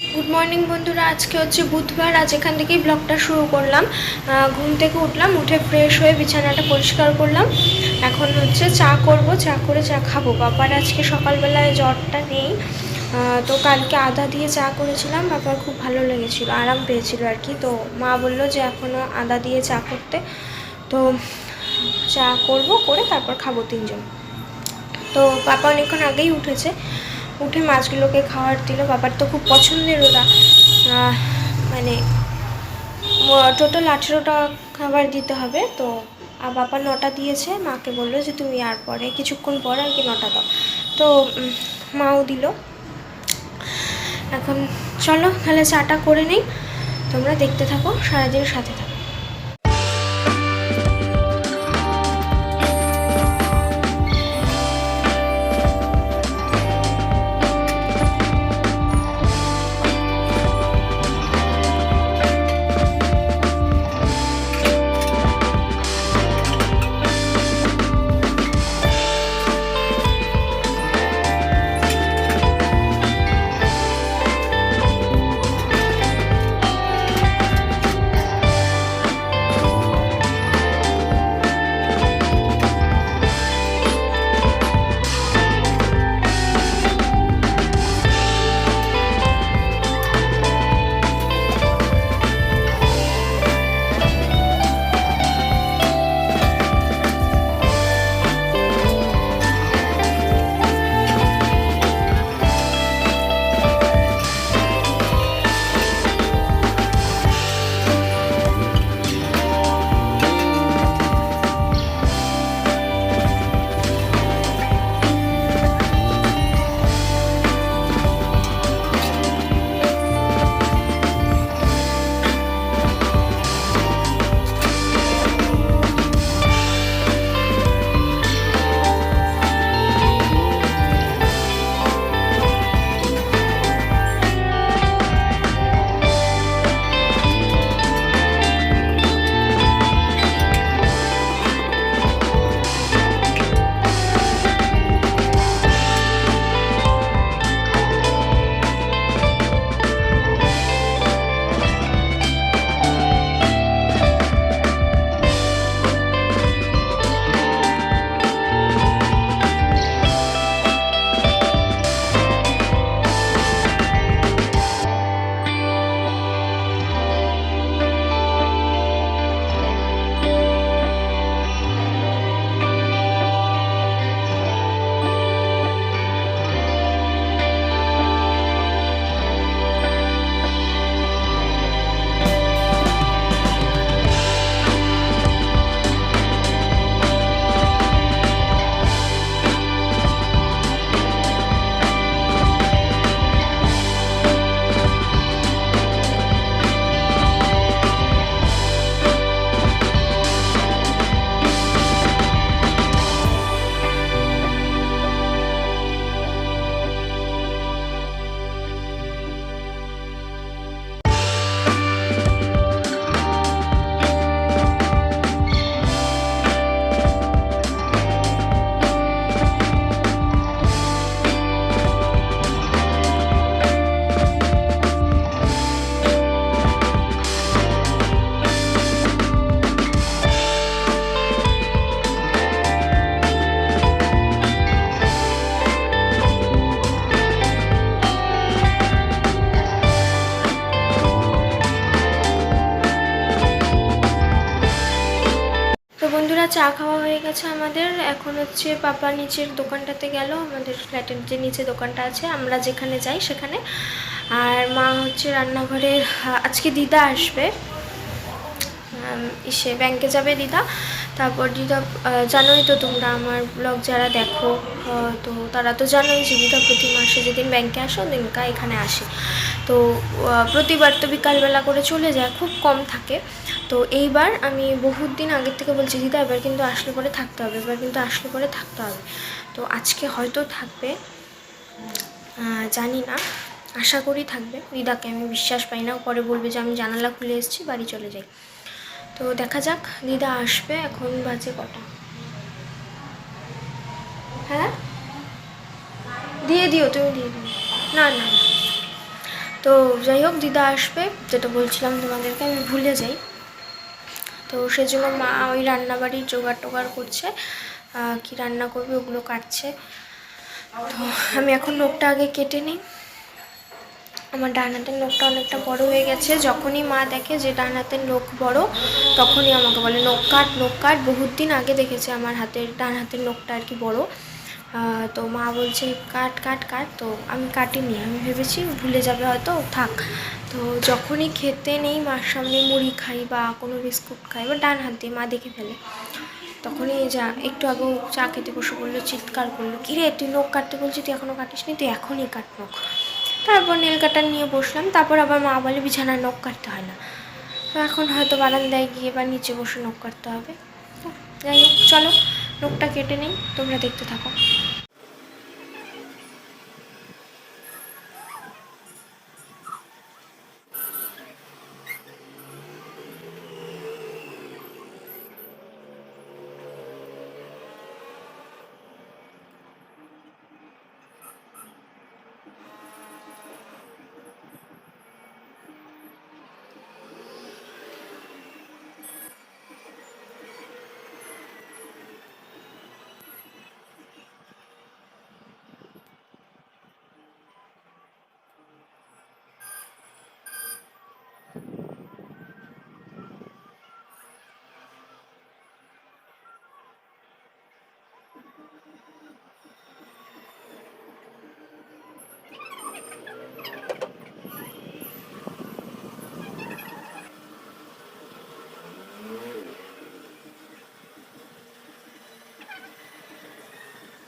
Good morning বন্ধুরা, আজকে হচ্ছে বুধবার। আজ এখান থেকেই ব্লগটা শুরু করলাম। ঘুম থেকে উঠলাম, উঠে ফ্রেশ হয়ে বিছানাটা পরিষ্কার করলাম। এখন হচ্ছে চা করব, চা করে চা খাব। বাবার আজকে সকালবেলায় জ্বরটা নেই। তো কালকে আদা দিয়ে চা করেছিলাম, বাবার খুব ভালো লেগেছিল, আরাম পেয়েছিল আর কি। তো মা বলল যে এখনও আদা দিয়ে চা করতে। তো চা করব, করে তারপর খাব তিনজন। তো পাপা অনেকক্ষণ আগেই উঠেছে। উঠে মাছগুলোকে খাওয়ার দিল। বাবার তো খুব পছন্দের ওরা। মানে টোটাল আঠেরোটা খাবার দিতে হবে। তো, আর বাবা নটা দিয়েছে। মাকে বলল যে, তুমি আর পরে, কিছুক্ষণ পর আর কি নটা দাও। তো মাও দিল। এখন চলো, তাহলে চাটা করে নেই। তোমরা দেখতে থাকো, সারাদিন সাথে থাকো। গেছে আমাদের। এখন হচ্ছে পাপা নিচের দোকানটাতে গেল, আমাদের ফ্ল্যাটের যে নিচে দোকানটা আছে, আমরা যেখানে যাই সেখানে। আর মা হচ্ছে রান্নাঘরে, আজকে দিদা আসবে। ইসে ব্যাংকে যাবে দিদা। তারপর দিদা জানোই তো তোমরা আমার ব্লগ যারা দেখো তো তারা তো জানোই যে দিদা প্রতি মাসে যেদিন ব্যাংকে আসো দিনকা এখানে আসে। তো প্রতিবার তো বিকালবেলা করে চলে যায়, খুব কম থাকে। তো এইবার আমি বহুত দিন আগের থেকে বলছি, দিদা, এবার কিন্তু আসলে পরে থাকতে হবে, এবার কিন্তু আসলে পরে থাকতে হবে। তো আজকে হয়তো থাকবে জানি না, আশা করি থাকবে। দিদাকে আমি বিশ্বাস পাই না পরে বলবে যে আমি জানালা খুলে এসেছি, বাড়ি চলে যাই। তো দেখা যাক, দিদা আসবে, এখন বাজে কটা? হ্যাঁ? দিয়ে দিও, তুমি দিয়ে দিও। না না। তো যাই হোক, দিদা আসবে, যেটা বলছিলাম তোমাদেরকে, আমি ভুলে যাই। তো সেজন্য মা ওই রান্নাবাড়ির জোগাড় টোগাড় করছে কি রান্না করবে ওগুলো কাটছে। তো আমি এখন নোখটা আগে কেটে নিই। আমার ডান হাতের নখটা অনেকটা বড় হয়ে গেছে। যখনই মা দেখে যে ডান হাতের নখ বড়, তখনই আমাকে বলে নখ কাট নখ কাট। বহুত দিন আগে দেখেছে আমার হাতের ডান হাতের নখটা আর কি বড়। তো মা বলছে, কাট কাট কাট। তো আমি কাটিনি, আমি ভেবেছি ভুলে যাবে হয়তো থাক। তো যখনই খেতে নেই, মার সামনে মুড়ি খাই বা কোনো বিস্কুট খাই বা ডান হাত দিয়ে মা দেখে ফেলে। তখনই যা, একটু আগেও চা খেতে বসে বলল চিৎকার করল কিরে তুই নখ কাটতে বলছি তুই এখনও কাটিস নি তুই এখনই কাট নখ। তারপর নীল কাটার নিয়ে বসলাম, তারপর আবার মা বলে, বিছানায় নখ কাটতে হয় না। তো এখন হয়তো বারান্দায় গিয়ে বা নিচে বসে নখ কাটতে হবে। যাই হোক, চলো। নখটা কেটে নিই তোমরা দেখতে থাকো।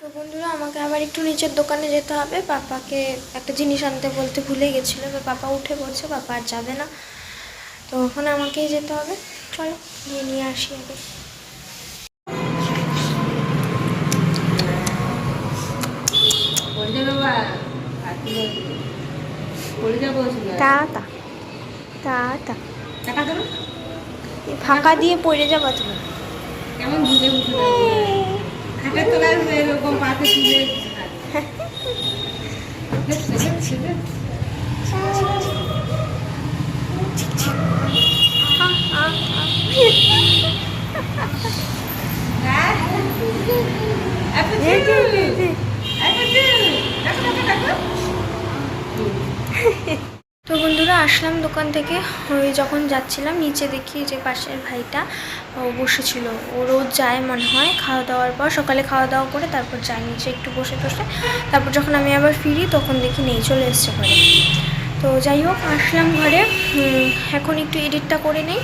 তো বন্ধুরা আমাকে আবার একটু নিচের দোকানে যেতে হবে। পাপাকে একটা জিনিস আনতে বলতে ভুলে গেছিল এবার পাপা উঠে পড়ছে পাপা আর যাবে না। তো ওখানে আমাকেই যেতে হবে। চলো গিয়ে নিয়ে আসি আগে। ফাঁকা দিয়ে পড়ে যাবা তুমি। কেমন বুঝে বুঝে খাটের তলায় এরকম পাতে তুলে তো আসলাম দোকান থেকে। ওই যখন যাচ্ছিলাম নিচে দেখি যে পাশের ভাইটা ও বসেছিল। ও রোজ যায় মনে হয় খাওয়া দাওয়ার পর। সকালে খাওয়া দাওয়া করে তারপর যায় নিচে একটু বসে বসে তারপর যখন আমি আবার ফিরি তখন দেখি নেই চলে এসছে ঘরে। তো যাই হোক আসলাম ঘরে। এখন একটু এডিটটা করে নিই।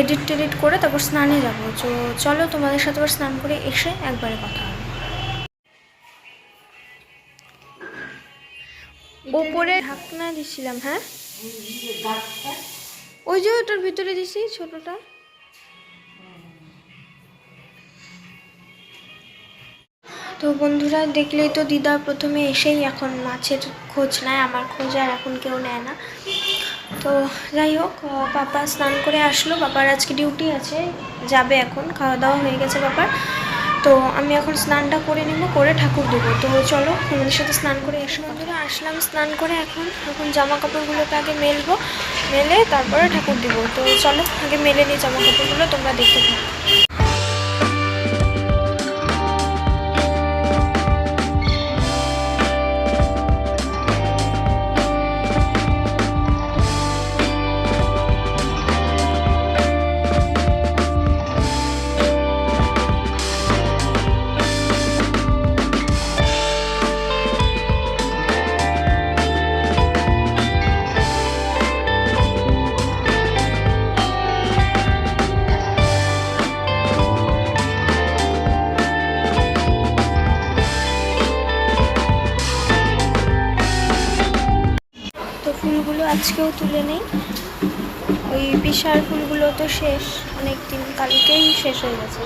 এডিট টেডিট করে তারপর স্নানে যাব। তো চলো তোমাদের সাথে আবার স্নান করে এসে একবারে কথা হবে। ওপরে ঢাকনা দিছিলাম হ্যাঁ? ওই যে ওটার ভিতরে দিছি, ছোটটা। তো বন্ধুরা, দেখলেই তো দিদা প্রথমে এসেই এখন মাছের খোঁজ নেয়, আমার খোঁজ আর এখন কেউ নেয় না। তো যাই হোক পাপা স্নান করে আসলো। পাপার আজকে ডিউটি আছে, যাবে এখন খাওয়া দাওয়া হয়ে গেছে পাপার। তো আমি এখন স্নানটা করে নেব, করে ঠাকুর দেবো। তো চলো, তোমাদের সাথে স্নান করে এসো বন্ধুরা। আসলাম স্নান করে এখন। এখন জামা কাপড়গুলোকে আগে মেলবো, মেলে তারপরে ঠাকুর দিব। তো চলো, আগে মেলে নিই জামা কাপড়গুলো তোমরা দেখতে থাকো। তুলে নেই। ওই বিশাল ফুলগুলো তো শেষ অনেক দিন কালকেই শেষ হয়ে গেছে।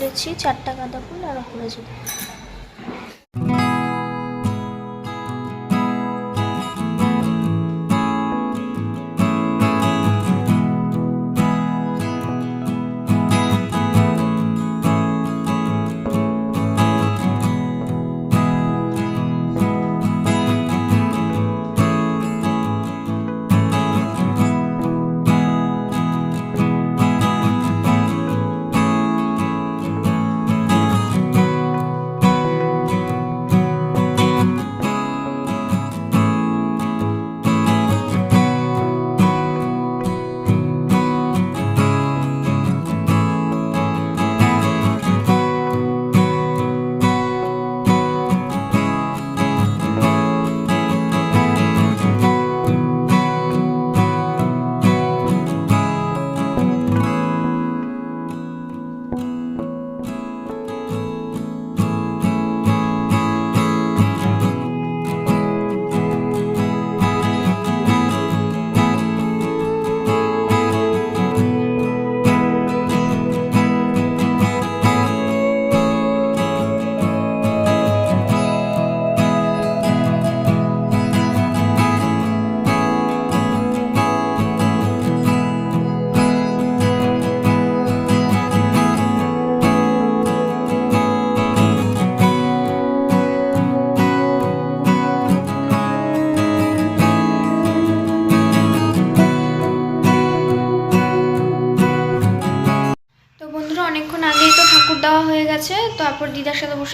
ফুলই তুলেছি চারটা গাঁদা ফুল আর অপরাজিত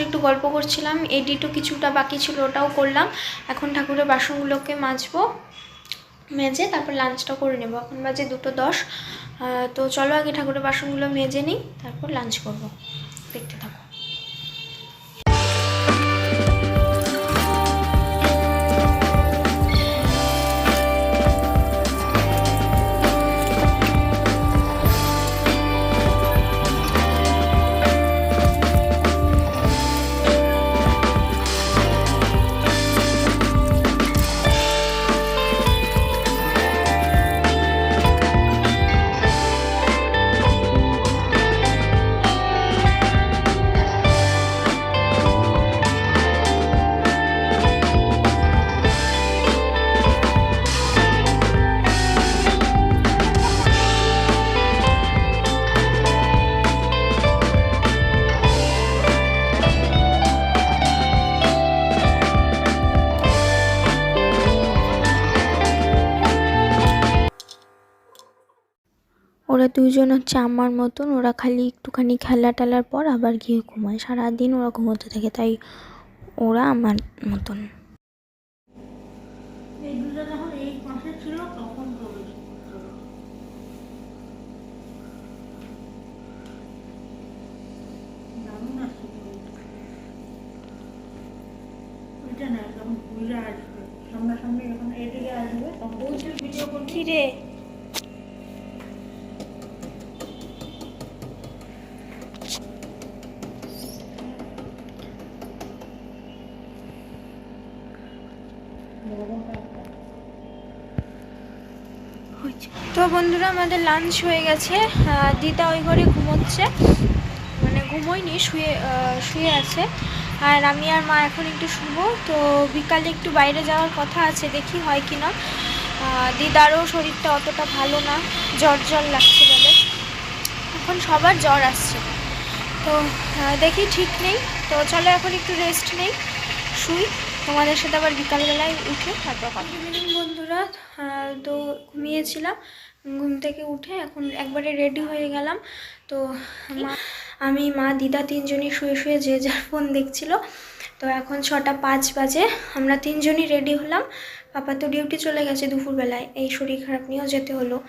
একটু গল্প করছিলাম, এডিটও কিছুটা বাকি ছিল, ওটাও করলাম। এখন ঠাকুরের বাসনগুলোকে মাজবো, মেজে তারপর লাঞ্চটা করে নেব। এখন বাজে দুটো দশ। তো চলো আগে ঠাকুরের বাসনগুলো মেজে নিই, তারপর লাঞ্চ করব। দেখতে দুজন হচ্ছে আমার মতন ওরা খালি একটুখানি খেলা টেলার পর আবার গিয়ে ঘুমায়। সারাদিন ওরা ঘুমোতে থাকে তাই ওরা আমার মতন। এই বন্ধুরা, আমাদের লাঞ্চ হয়ে গেছে। দিদা ওই ঘরে ঘুমোচ্ছে। মানে ঘুমোয়নি, শুয়ে শুয়ে আছে। আর আমি আর মা এখন একটু শুবো। তো বিকালে একটু বাইরে যাওয়ার কথা আছে, দেখি হয় কি না। দিদারও শরীরটা অতটা ভালো না, জ্বর জ্বর লাগছে বলে। এখন সবার জ্বর আসছে। তো দেখি ঠিক নেই। তো চলো এখন একটু রেস্ট নেই, শুই। তোমাদের সাথে আবার বিকালবেলায় উঠে তারপর কথা তো ঘুমিয়েছিলাম, ঘুম থেকে উঠে এখন একবারে রেডি হয়ে গেলাম। তো মা- আমি মা, দিদা তিনজনই শুয়ে শুয়ে যে যার ফোন দেখছিল। তো এখন ছটা পাঁচ বাজে, আমরা তিনজনই রেডি হলাম। পাপা তো ডিউটি চলে গেছে দুপুরবেলায়, এই শরীর খারাপ নিয়েও যেতে হলো।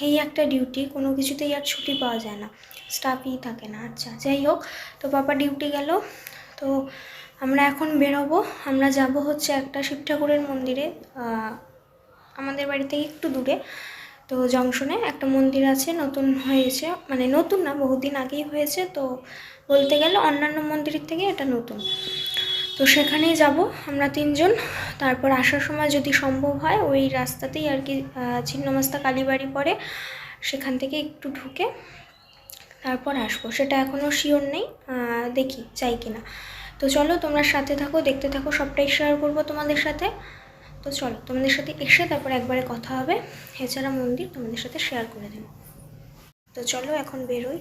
এই একটা ডিউটি কোনো কিছুতেই আর ছুটি পাওয়া যায় না। স্টাফই থাকে না আচ্ছা যাই হোক, তো পাপা ডিউটি গেল। তো আমরা এখন বেরোবো, আমরা যাব হচ্ছে একটা শিব ঠাকুরের মন্দিরে আমাদের বাড়ি থেকে একটু দূরে, তো জংশনে একটা মন্দির আছে, নতুন হয়েছে মানে নতুন না, বহুদিন আগেই হয়েছে, তো বলতে গেলে অন্যান্য মন্দিরের থেকে এটা নতুন। তো সেখানেই যাব আমরা তিনজন, তারপর আসার সময় যদি সম্ভব হয়, ওই রাস্তাতেই আর কি ছিন্নমাস্তা কালীবাড়ি পড়ে সেখান থেকে একটু ঢুকে তারপর আসব। সেটা এখনও শিওর নেই দেখি, চাই কি না তো চলো তোমরা সাথে থাকো, দেখতে থাকো, সবটাই শেয়ার করব তোমাদের সাথে। তো চলো, তোমাদের সাথে এসে তারপর একবারে কথা হবে। এছাড়া মন্দির তোমাদের সাথে শেয়ার করে দেবো। তো চলো, এখন বেরোই।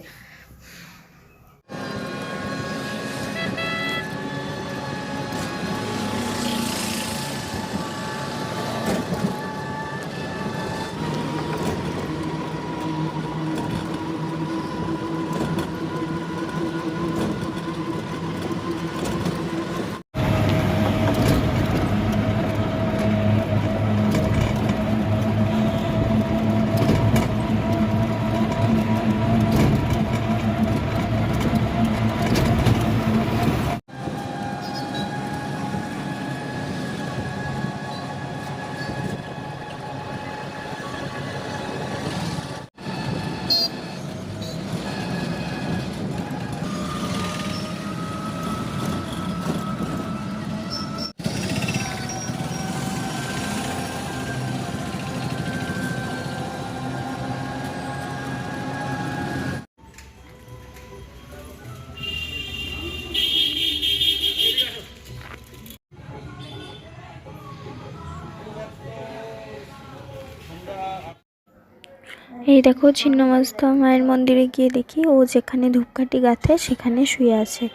এই দেখো ছিন্নমস্তা মায়ের মন্দিরে গিয়ে দেখি ও যেখানে ধূপকাঠি গাঁথে সেখানে শুয়ে আছে।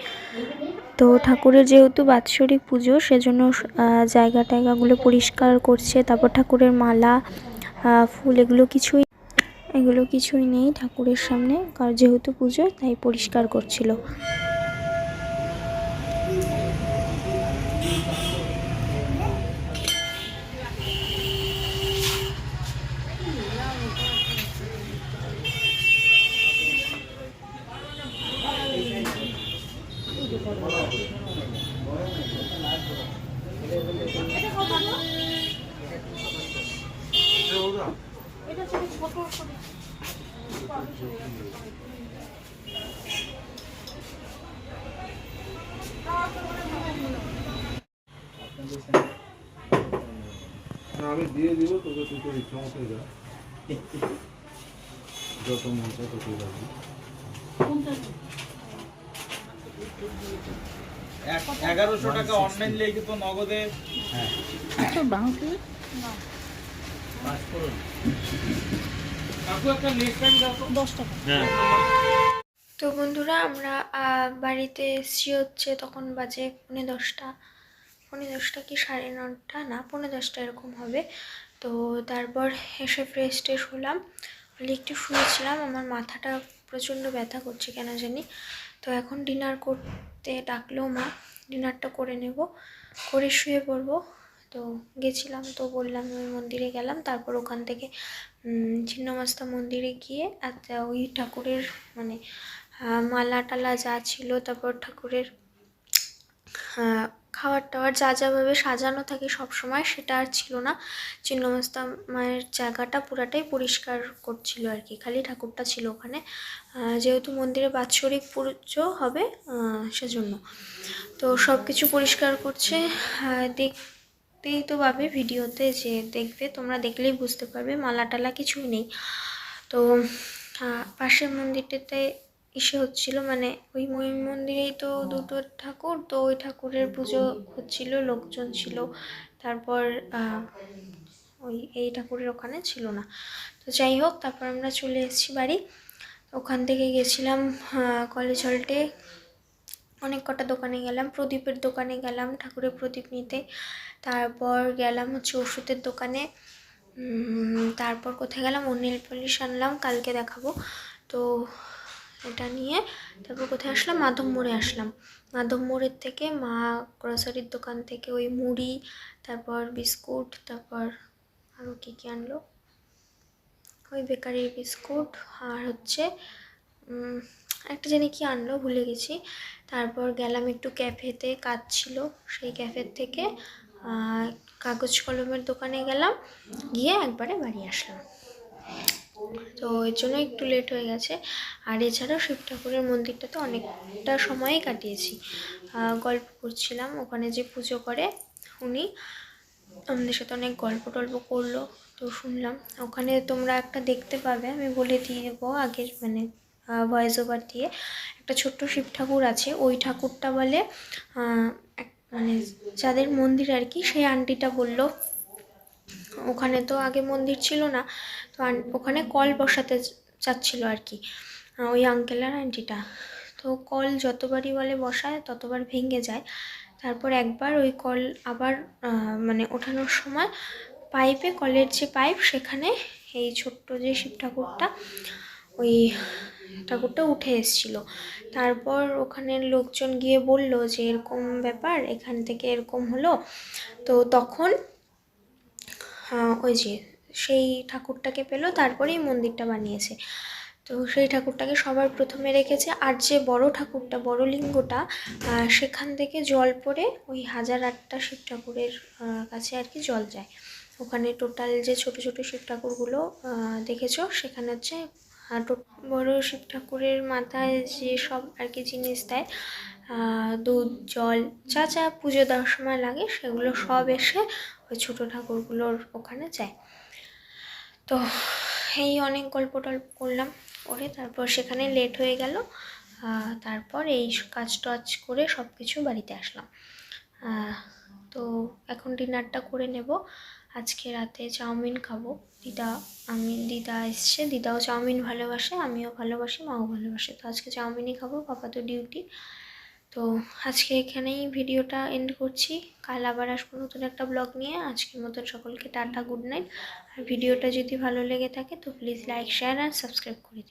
তো ঠাকুরের যেহেতু বাৎসরিক পুজো, সেজন্য জায়গা টায়গাগুলো পরিষ্কার করছে। তারপর ঠাকুরের মালা ফুল এগুলো কিছুই এগুলো কিছুই নেই ঠাকুরের সামনে। কার যেহেতু পুজো, তাই পরিষ্কার করছিল। তোকে তুই তোর ইচ্ছা মতো যা যত মন চায় তত যাবি এগারোশো টাকা অনলাইন লেগে তো। নগদে বন্ধুরা আমরা আহ, বাড়িতে এসছি হচ্ছে তখন বাজে পৌনে দশটা। পৌনে দশটা কি সাড়ে নটা? না পৌনে দশটা এরকম হবে। তো তারপর এসে ফ্রেশ ট্রেশ হলাম। হলে একটু শুয়েছিলাম, আমার মাথাটা প্রচণ্ড ব্যথা করছে কেন জানি। তো এখন ডিনার করতে ডাকলো মা ডিনারটা করে নেব, করে শুয়ে পড়ব। তো গেছিলাম তো বললাম ওই মন্দিরে গেলাম, তারপর ওখান থেকে ছিন্নমস্তা মন্দিরে গিয়ে ওই ঠাকুরের মানে মালা টালা যা ছিল, তারপর ঠাকুরের আহ, খাবার টাবার যা যাভাবে সাজানো থাকে সব সময় সেটা আর ছিল না। ছিন্নমস্তা মায়ের জায়গাটা পুরাটাই পরিষ্কার করছিল আর কি খালি ঠাকুরটা ছিল ওখানে। যেহেতু মন্দিরে বাৎসরিক পুজো হবে সেজন্য। তো সব কিছু পরিষ্কার করছে। আহ, দেখতেই তো পাবে ভিডিওতে যে দেখবে তোমরা দেখলেই বুঝতে পারবে মালা টালা কিছুই নেই। তো পাশের মন্দিরটাতে ইসে হচ্ছিল মানে ওই মই মন্দিরেই তো দুটো ঠাকুর তো ওই ঠাকুরের পুজো হচ্ছিল লোকজন ছিল। তারপর ওই এই ঠাকুরের ওখানে ছিল না। তো যাই হোক তারপর আমরা চলে এসেছি বাড়ি। ওখান থেকে গেছিলাম কলেজ হলটে। অনেক কটা দোকানে গেলাম প্রদীপের দোকানে গেলাম ঠাকুরের প্রদীপ নিতে। তারপর গেলাম হচ্ছে ওষুধের দোকানে। তারপর কোথায় গেলাম? ও নেল পলিশ আনলাম কালকে দেখাবো। তো এটা নিয়ে তারপর কোথায় আসলাম? মাধব মোড়ে আসলাম। মাধব মোড়ের থেকে মা গ্রসারির দোকান থেকে ওই মুড়ি, তারপর বিস্কুট, তারপর আরও কী কী আনলো? ওই বেকারির বিস্কুট আর হচ্ছে একটা জানি কি আনলো ভুলে গেছি। তারপর গেলাম একটু ক্যাফেতে, কাজ ছিল। সেই ক্যাফের থেকে কাগজ কলমের দোকানে গেলাম। গিয়ে একবারে বাড়ি আসলাম। তো এর জন্য একটু লেট হয়ে গেছে। আর এছাড়াও শিব ঠাকুরের মন্দিরটাতে অনেকটা সময়ই কাটিয়েছি। গল্প করছিলাম, ওখানে যে পুজো করে, উনি আমাদের সাথে অনেক গল্প টল্প করল, তো শুনলাম। ওখানে তোমরা একটা দেখতে পাবে, আমি বলে দিয়ে দেবো আগের মানে ভয়েস ওভার দিয়ে। একটা ছোট্ট শিব ঠাকুর আছে, ওই ঠাকুরটা বলে মানে যাদের মন্দির আর কি, সেই আন্টিটা বলল ওখানে তো আগে মন্দির ছিল না, তো ওখানে কল বসাতে চাচ্ছিল আর কি ওই আঙ্কেল আর আন্টিটা তো কল যতবারই বলে বসায়, ততবার ভেঙে যায়। তারপর একবার ওই কল আবার মানে ওঠানোর সময় পাইপে কলের যে পাইপ সেখানে এই ছোট্ট যে শিব ঠাকুরটা, ওই ঠাকুরটা উঠে এসেছিল। তারপর ওখানের লোকজন গিয়ে বলল যে, এরকম ব্যাপার, এখান থেকে এরকম হলো। তো তখন ওই যে সেই ঠাকুরটাকে পেল, তারপরেই মন্দিরটা বানিয়েছে। তো সেই ঠাকুরটাকে সবার প্রথমে রেখেছে, আর যে বড় ঠাকুরটা, বড় লিঙ্গটা সেখান থেকে জল পড়ে ওই হাজার আটটা শিব ঠাকুরের কাছে আর কি জল যায়। ওখানে টোটাল যে ছোট ছোট শিব ঠাকুরগুলো দেখেছ? সেখানে হচ্ছে বড় শিব ঠাকুরের মাথায় যে সব আর কি জিনিস দেয় দুধ, জল, যা যা পুজো দেওয়ার সময় লাগে সেগুলো সব এসে ওই ছোটো ঠাকুরগুলোর ওখানে যায়। তো এই অনেক গল্প টল্প করলাম করে তারপর সেখানে লেট হয়ে গেল তারপর এই কাজ টাজ করে সব কিছু বাড়িতে আসলাম। তো এখন ডিনারটা করে নেব। আজকে রাতে চাউমিন খাব। দিদা, আমি, দিদা এসছে। দিদাও চাউমিন ভালোবাসে, আমিও ভালোবাসি, মাও ভালোবাসে। তো আজকে চাউমিনই খাব, পাপা তো ডিউটি তো আজকে এখানেই ভিডিওটা এন্ড করছি। কাল আবার আসব নতুন একটা ব্লগ নিয়ে। আজকের মতন সকলকে টাটা গুড নাইট আর ভিডিওটা যদি ভালো লেগে থাকে, তো প্লিজ লাইক শেয়ার আর সাবস্ক্রাইব করে দিন